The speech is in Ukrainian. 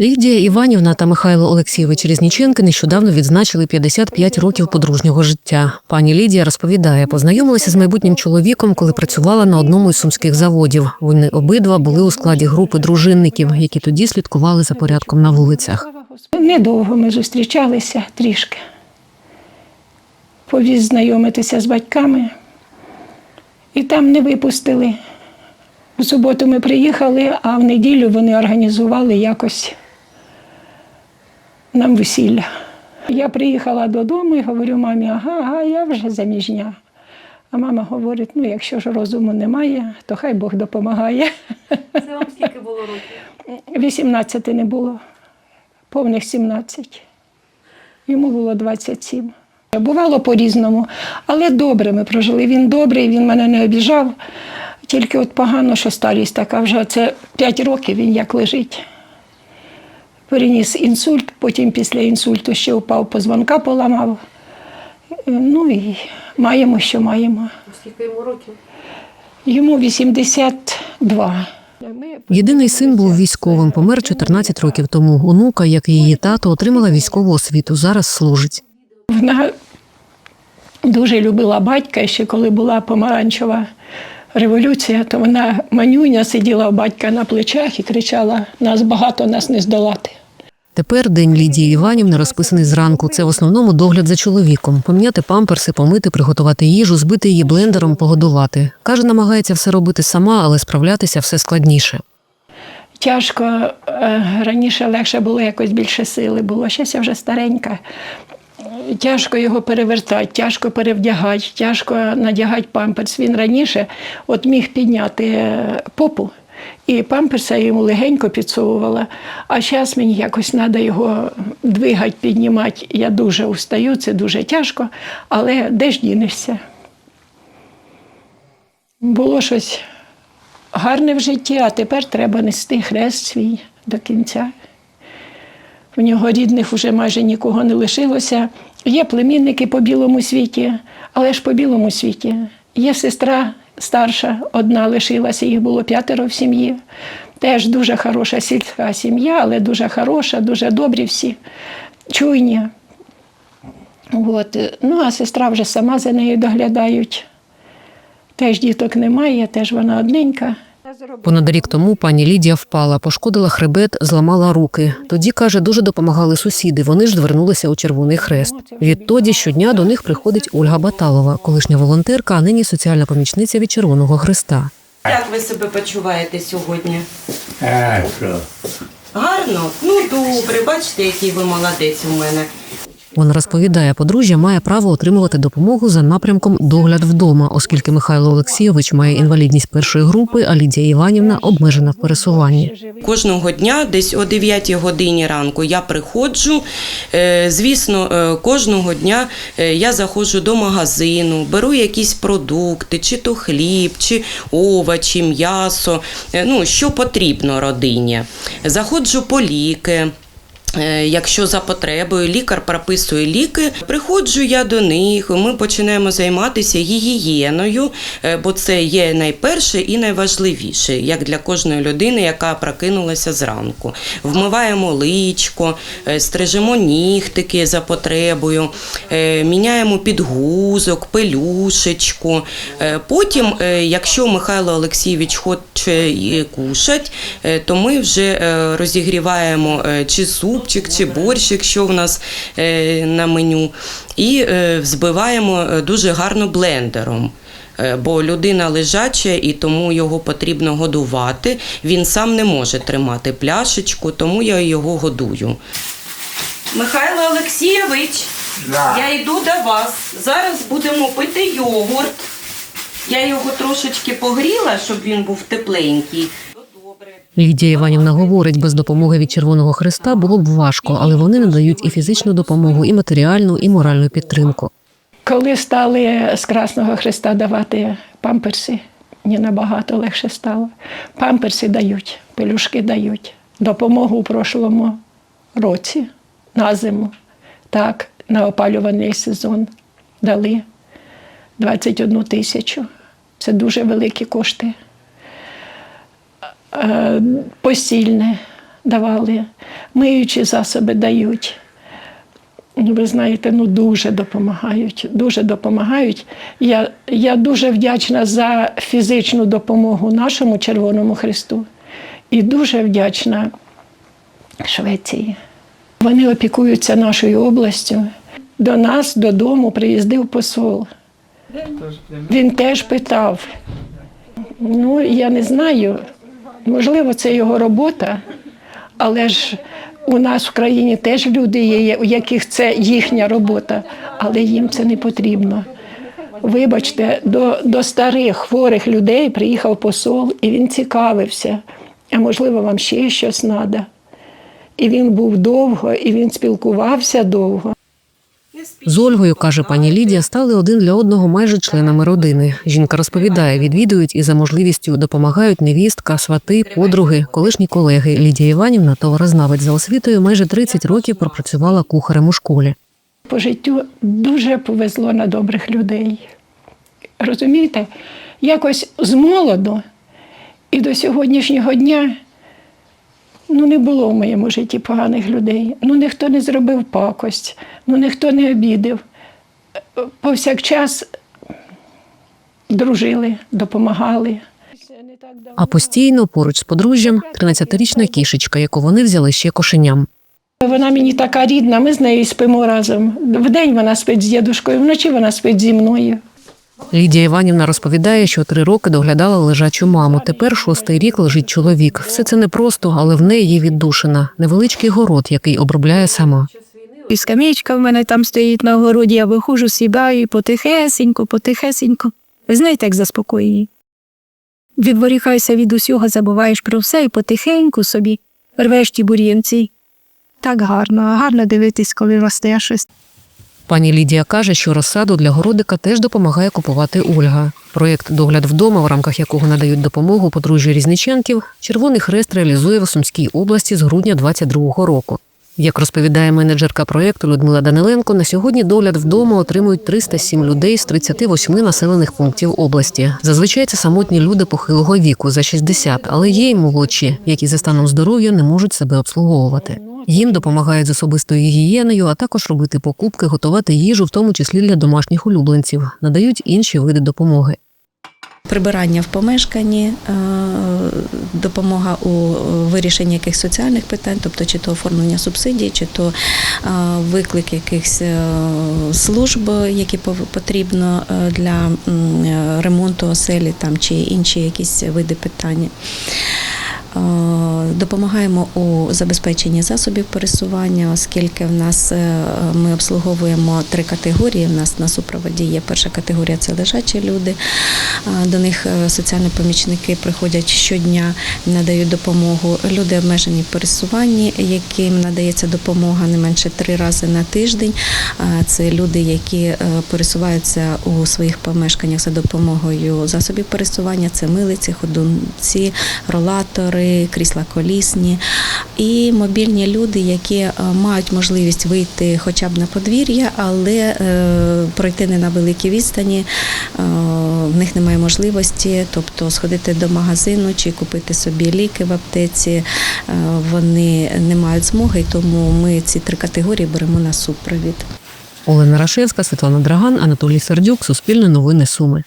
Лідія Іванівна та Михайло Олексійович Різніченки нещодавно відзначили 55 років подружнього життя. Пані Лідія розповідає, познайомилася з майбутнім чоловіком, коли працювала на одному із сумських заводів. Вони обидва були у складі групи дружинників, які тоді слідкували за порядком на вулицях. Недовго ми зустрічалися трішки. Повіз знайомитися з батьками. І там не випустили. У суботу ми приїхали, а в неділю вони організували якось нам весілля. Я приїхала додому і говорю мамі, ага, ага, я вже заміжня. А мама говорить: ну, якщо ж розуму немає, то хай Бог допомагає. Це вам скільки було років? 18 не було, повних 17. Йому було 27. Бувало по-різному, але добре ми прожили. Він добрий, він мене не обіжав. Тільки от погано, що старість така вже це 5 років він як лежить. Переніс інсульт, потім після інсульту ще впав, позвонка поламав. Е, Ну і маємо, що маємо. Скільки йому років? Йому 82. Єдиний син був військовим, помер 14 років тому. Онука, як і її тато, отримала військову освіту. Зараз служить. Вона дуже любила батька, ще коли була помаранчева революція, то вона манюня сиділа у батька на плечах і кричала: нас багато, нас не здолати. Тепер день Лідії Іванівни розписаний зранку. Це в основному догляд за чоловіком: поміняти памперси, помити, приготувати їжу, збити її блендером, погодувати. Каже, намагається все робити сама, але справлятися все складніше. Тяжко е, раніше легше було якось більше сили було. Зараз я вже старенька. Тяжко його перевертати, тяжко перевдягати, тяжко надягати памперс. Він раніше от міг підняти е, попу, і памперса я йому легенько підсовувала. А зараз мені якось треба його двигати, піднімати. Я дуже устаю, це дуже тяжко, але де ж дінешся? Було щось гарне в житті, а тепер треба нести хрест свій до кінця. В нього рідних вже майже нікого не лишилося. Є племінники по білому світі, але ж по білому світі. Є сестра старша, одна лишилася, їх було п'ятеро в сім'ї. Теж дуже хороша сільська сім'я, але дуже хороша, дуже добрі всі, чуйні. От. Ну, а сестра вже сама за нею доглядають. Теж діток немає, теж вона одненька. Понад рік тому пані Лідія впала, пошкодила хребет, зламала руки. Тоді каже, дуже допомагали сусіди. Вони ж звернулися у Червоний Хрест. Відтоді щодня до них приходить Ольга Баталова, колишня волонтерка, а нині соціальна помічниця від Червоного Хреста. Як ви себе почуваєте сьогодні? А? Гарно? Ну добре, бачите, який ви молодець у мене. Вона розповідає, подружжя має право отримувати допомогу за напрямком догляд вдома, оскільки Михайло Олексійович має інвалідність першої групи, а Лідія Іванівна обмежена в пересуванні. Кожного дня, десь о 9 годині ранку, я приходжу. Е, Звісно, е, кожного дня е, я заходжу до магазину, беру якісь продукти, чи то хліб, чи овочі, м'ясо, ну, що потрібно родині. Заходжу по ліки. Е, Якщо за потребою лікар прописує ліки, приходжу я до них. Ми починаємо займатися гігієною, е, бо це є найперше і найважливіше, як для кожної людини, яка прокинулася зранку. Вмиваємо личко, е, стрижемо нігтики за потребою, міняємо підгузок, пелюшечку. Потім, якщо Михайло Олексійович хоче кушать, то ми вже розігріваємо чи супчик, чи борщик, що в нас е, на меню, і е, взбиваємо е, дуже гарно блендером. Е, Бо людина лежача і тому його потрібно годувати. Він сам не може тримати пляшечку, тому я його годую. Михайло Олексійович, Да. я йду до вас. Зараз будемо пити йогурт. Я його трошечки погріла, щоб він був тепленький. Лідія Іванівна говорить, без допомоги від Червоного Хреста було б важко, але вони надають і фізичну допомогу, і матеріальну, і моральну підтримку. Коли стали з Красного Христа давати памперси, мені набагато легше стало. Памперси дають, пелюшки дають. Допомогу у прошлому році на зиму. Так, на опалювальний сезон дали 21 тисячу. Це дуже великі кошти. Е, Постільне давали, миючі засоби дають. Ну, ви знаєте, ну дуже допомагають. Дуже допомагають. Я, я дуже вдячна за фізичну допомогу нашому Червоному Христу і дуже вдячна Швеції. Вони опікуються нашою областю. До нас додому приїздив посол. Він теж питав. Ну, я не знаю, можливо, це його робота, але ж у нас в країні теж люди є, у яких це їхня робота, але їм це не потрібно. Вибачте, до, до старих хворих людей приїхав посол, і він цікавився, а можливо, вам ще щось треба. І він був довго, і він спілкувався довго. З Ольгою, каже пані Лідія, стали один для одного майже членами родини. Жінка розповідає, відвідують і за можливістю допомагають невістка, свати, подруги, колишні колеги. Лідія Іванівна, товарознавець за освітою, майже 30 років пропрацювала кухарем у школі. по життю дуже повезло на добрих людей. Розумієте, якось з молоду і до сьогоднішнього дня ну, не було в моєму житті поганих людей. Ну, ніхто не зробив пакость, ну ніхто не обідав. Повсякчас дружили, допомагали. А постійно поруч з подружжям 13-річна кішечка, яку вони взяли ще кошеням. Вона мені така рідна, ми з нею спимо разом. Вдень вона спить з дідушкою, вночі вона спить зі мною. Лідія Іванівна розповідає, що три роки доглядала лежачу маму. Тепер шостий рік лежить чоловік. Все це непросто, але в неї є віддушина. Невеличкий город, який обробляє сама. І скам'ячка в мене там стоїть на городі, я виходжу, сідаю і потихесенько, потихесенько. Ви знаєте, як заспокоює? Відворіхайся від усього, забуваєш про все і потихеньку собі рвеш ті бур'янці. Так гарно, гарно дивитись, коли росте щось. Пані Лідія каже, що розсаду для городика теж допомагає купувати Ольга. Проєкт Догляд вдома, в рамках якого надають допомогу подружжю Різниченків, Червоний Хрест реалізує в Сумській області з грудня 22-го року. Як розповідає менеджерка проєкту Людмила Даниленко, на сьогодні догляд вдома отримують 307 людей з 38 населених пунктів області. Зазвичай це самотні люди похилого віку за 60, але є й молодші, які за станом здоров'я не можуть себе обслуговувати. Їм допомагають з особистою гігієною, а також робити покупки, готувати їжу, в тому числі для домашніх улюбленців, надають інші види допомоги. Прибирання в помешканні, е, допомога у вирішенні якихось соціальних питань, тобто чи то оформлення субсидій, чи то е, виклик якихось е, служб, які потрібно для ремонту оселі там, чи інші якісь види питання. Е, Допомагаємо у забезпеченні засобів пересування, оскільки в нас е, ми обслуговуємо три категорії. У нас на супроводі є перша категорія це лежачі люди. Е, До них соціальні помічники приходять щодня, надають допомогу. Люди обмежені в пересуванні, яким надається допомога не менше три рази на тиждень. Це люди, які пересуваються у своїх помешканнях за допомогою засобів пересування. Це милиці, ходунці, ролатори, крісла колісні і мобільні люди, які е, мають можливість вийти хоча б на подвір'я, але е, пройти не на великій відстані. е, В них немає можливості, тобто сходити до магазину чи купити собі ліки в аптеці. Вони не мають змоги, тому ми ці три категорії беремо на супровід. Олена Рашевська, Світлана Драган, Анатолій Сердюк, Суспільне новини Суми.